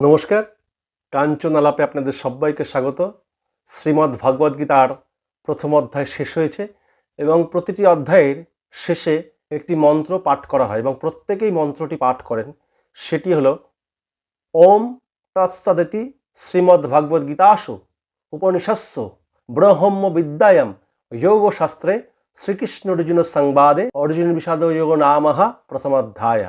নমস্কার। কাঞ্চন আলাপে আপনাদের সবাইকে স্বাগত। শ্রীমদ্ ভগবদ গীতার প্রথম অধ্যায় শেষ হয়েছে এবং প্রতিটি অধ্যায়ের শেষে একটি মন্ত্র পাঠ করা হয় এবং প্রত্যেকেই মন্ত্রটি পাঠ করেন। সেটি হলো, ওম তৎসদিতি শ্রীমদ্ ভগবদ গীতাসু উপনিষৎসু ব্রহ্ম বিদ্যায়াম যোগশাস্ত্রে শ্রীকৃষ্ণ অর্জুন সংবাদে অর্জুন বিষাদ যোগ নামহা প্রথম অধ্যায়।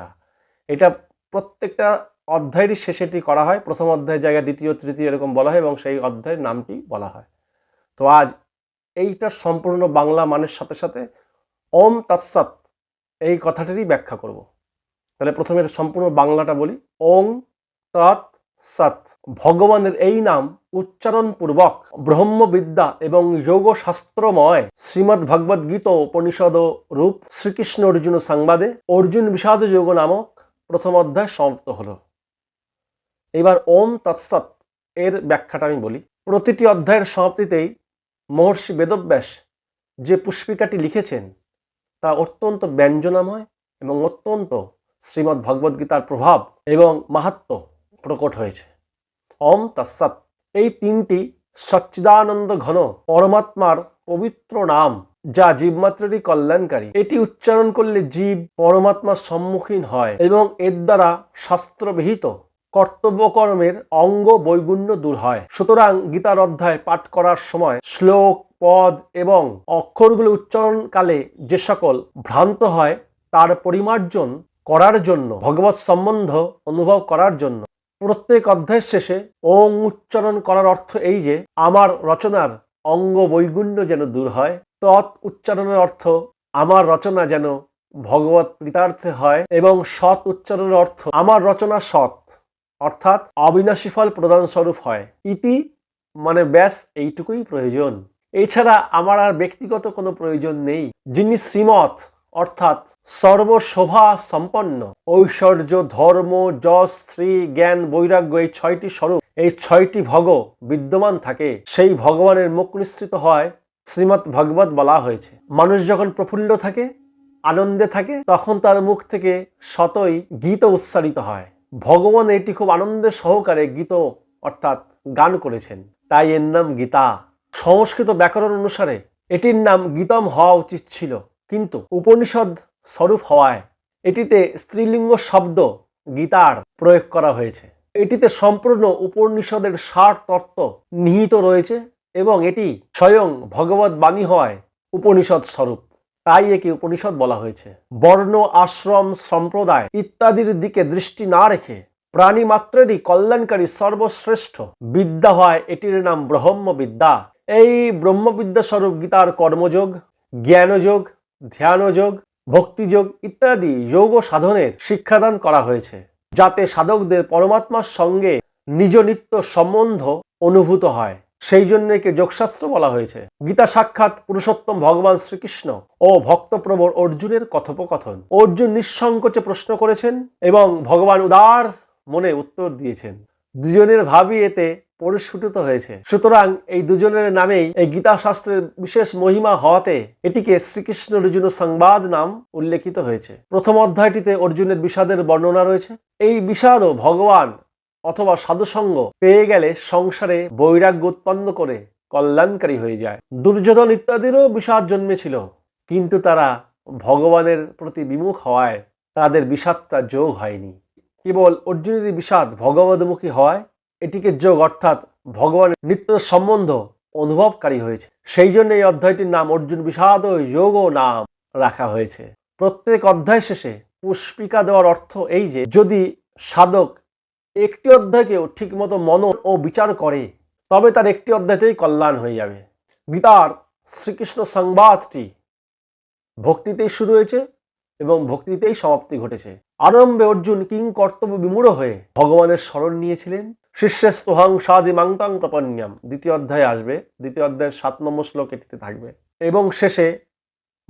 এটা প্রত্যেকটা অধ্যায়েরই শেষেটি করা হয়। প্রথম অধ্যায়ের জায়গায় দ্বিতীয়, তৃতীয় এরকম বলা হয় এবং সেই অধ্যায়ের নামটি বলা হয়। তো আজ এইটার সম্পূর্ণ বাংলা মানের সাথে সাথে ওম তৎসৎ এই কথাটিরই ব্যাখ্যা করব। তাহলে প্রথমে সম্পূর্ণ বাংলাটা বলি। ওং তৎ সৎ ভগবানের এই নাম উচ্চারণপূর্বক ব্রহ্মবিদ্যা এবং যোগশাস্ত্রময় শ্রীমদ্ ভগবদ গীত উপনিষদ রূপ শ্রীকৃষ্ণ অর্জুন সংবাদে অর্জুন বিষাদ যোগ নামক প্রথম অধ্যায় সমাপ্ত হলো। এবার ওম তৎসৎ এর ব্যাখ্যাটা আমি বলি। প্রতিটি অধ্যায়ের সমাপ্তিতেই মহর্ষি বেদব্যাস যে পুষ্পিকাটি লিখেছেন, তা অত্যন্ত ব্যঞ্জনাময় এবং অত্যন্ত শ্রীমদ্ ভগবদ্গীতার প্রভাব এবং মাহাত্ম প্রকট হয়েছে। ওম তৎসৎ এই তিনটি সচ্চিদানন্দ ঘন পরমাত্মার পবিত্র নাম যা জীবমাত্রেরই কল্যাণকারী, এটি উচ্চারণ করলে জীব পরমাত্মার সম্মুখীন হয় এবং এর দ্বারা শাস্ত্রবিহিত কর্তব্যকর্মের অঙ্গ বৈগুণ্য দূর হয়। সুতরাং গীতার অধ্যায় পাঠ করার সময় শ্লোক, পদ এবং অক্ষরগুলো উচ্চারণকালে যে সকল ভ্রান্ত হয়, তার পরিমার্জন করার জন্য ভগবত সম্বন্ধ অনুভব করার জন্য। প্রত্যেক অধ্যায়ের শেষে ওং উচ্চারণ করার অর্থ এই যে, আমার রচনার অঙ্গ বৈগুণ্য যেন দূর হয়, তৎ উচ্চারণের অর্থ আমার রচনা যেন ভগবত কৃতার্থে হয় এবং সৎ উচ্চারণের অর্থ আমার রচনা সৎ। অর্থাৎ অবিনাশী ফল প্রদান স্বরূপ হয়। ইতি মানে ব্যাস, এইটুকুই প্রয়োজন। এছাড়া আমার আর ব্যক্তিগত কোনো প্রয়োজন নেই। যিনি শ্রীমৎ, অর্থাৎ সর্বশোভা সম্পন্ন, ঐশ্বর্য, ধর্ম, যশ শ্রী জ্ঞান, বৈরাগ্য, এই ছয়টি স্বরূপ, এই ছয়টি ভগ বিদ্যমান থাকে। সেই ভগবানের মুখ নিশ্চিত হয়, শ্রীমৎ ভগবত বলা হয়েছে। মানুষ যখন প্রফুল্ল থাকে, আনন্দে থাকে, তখন তার মুখ থেকে শতই গীত উচ্চারিত হয়। ভগবান এটি খুব আনন্দের সহকারে গীত, অর্থাৎ গান করেছেন। তাই এর নাম গীতা। সংস্কৃত ব্যাকরণ অনুসারে এটির নাম গীতম হওয়া উচিত ছিল। কিন্তু উপনিষদ স্বরূপ হওয়ায় এটিতে স্ত্রীলিঙ্গ শব্দ গীতার প্রয়োগ করা হয়েছে। এটিতে সম্পূর্ণ উপনিষদের সার তত্ত্ব নিহিত রয়েছে এবং এটি স্বয়ং ভগবত বাণী হওয়ায় উপনিষদ স্বরূপ। তাই একে উপনিষদ বলা হয়েছে। বর্ণ, আশ্রম, সম্প্রদায় ইত্যাদির দিকে দৃষ্টি না রেখে প্রাণী মাত্রেরই কল্যাণকারী সর্বশ্রেষ্ঠ বিদ্যা হয় এটির নাম ব্রহ্ম বিদ্যা এই ব্রহ্মবিদ্যা স্বরূপ গীতার কর্মযোগ, জ্ঞানযোগ, ধ্যানযোগ, ভক্তিযোগ ইত্যাদি যোগ সাধনের শিক্ষাদান করা হয়েছে, যাতে সাধকদের পরমাত্মার সঙ্গে নিজ নিত্য সম্বন্ধ অনুভূত হয়। সেই জন্য একে যোগশাস্ত্র বলা হয়েছে। গীতা সাক্ষাৎ পুরুষোত্তম ভগবান শ্রীকৃষ্ণ ও ভক্তপ্রবর অর্জুনের কথোপকথন। অর্জুন নিঃসংকোচে প্রশ্ন করেছেন এবং ভগবান উদার মনে উত্তর দিয়েছেন। দুজনের ভাবি এতে পরিস্ফুটিত হয়েছে। সুতরাং এই দুজনের নামেই এই গীতা শাস্ত্রের বিশেষ মহিমা হওয়াতে এটিকে শ্রীকৃষ্ণ অর্জুন সংবাদ নাম উল্লেখিত হয়েছে। প্রথম অধ্যায়টিতে অর্জুনের বিষাদের বর্ণনা রয়েছে। এই বিষাদও ভগবান অথবা সাধুসঙ্গ পেয়ে গেলে সংসারে বৈরাগ্য উৎপন্ন করে কল্যাণকারী হয়ে যায়। দুর্যোধন ইত্যাদিরও বিষাদ জন্মেছিল, কিন্তু তারা ভগবানের প্রতি বিমুখ হওয়ায় তাদের বিষাদটা যোগ হয়নি। কেবল অর্জুনের বিষাদ ভগবদমুখী হওয়ায় এটিকে যোগ অর্থাৎ ভগবানের নিত্য সম্বন্ধ অনুভবকারী হয়েছে। সেই জন্য এই অধ্যায়টির নাম অর্জুন বিষাদ ও যোগ নাম রাখা হয়েছে। প্রত্যেক অধ্যায় শেষে পুষ্পিকা দেওয়ার অর্থ এই যে, যদি সাধক একটি অধ্যায়কেও ঠিকমতো মনন ও বিচার করে, তবে তার একটি অধ্যায়তেই কল্যাণ হয়ে যাবে। গীতার শ্রীকৃষ্ণ সংবাদটি ভক্তিতেই শুরু হয়েছে এবং ভক্তিতেই সমাপ্তি ঘটেছে। আরম্ভে অর্জুন কিং কর্তব্য বিমূঢ় হয়ে ভগবানের স্মরণ নিয়েছিলেন। শিষ্যে স্তোহাং সাদি মাংতাং প্রপন্যাম। দ্বিতীয় অধ্যায়ে আসবে। দ্বিতীয় অধ্যায়ের সাত নম্বর শ্লোক এটিতে থাকবে। এবং শেষে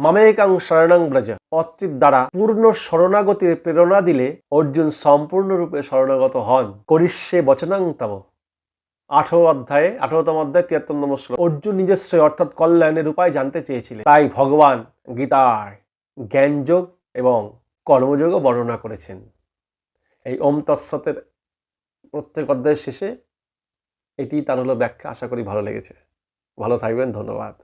মামেকাং শরণাং ব্রজ। পত্রির দ্বারা পূর্ণ শরণাগতির প্রেরণা দিলে অর্জুন সম্পূর্ণরূপে শরণাগত হন। করিষ্যে বচনাং তব। আঠারো অধ্যায়ে, আঠারোতম অধ্যায় তিয়াত্তর নম্বর শ্লোক। অর্জুন নিজস্ব, অর্থাৎ কল্যাণের উপায় জানতে চেয়েছিলেন। তাই ভগবান গীতার জ্ঞানযোগ এবং কর্মযোগও বর্ণনা করেছেন। এই ওম তৎসতের প্রত্যেক অধ্যায়ের শেষে এটি তার হলো ব্যাখ্যা। আশা করি ভালো লেগেছে। ভালো থাকবেন, ধন্যবাদ।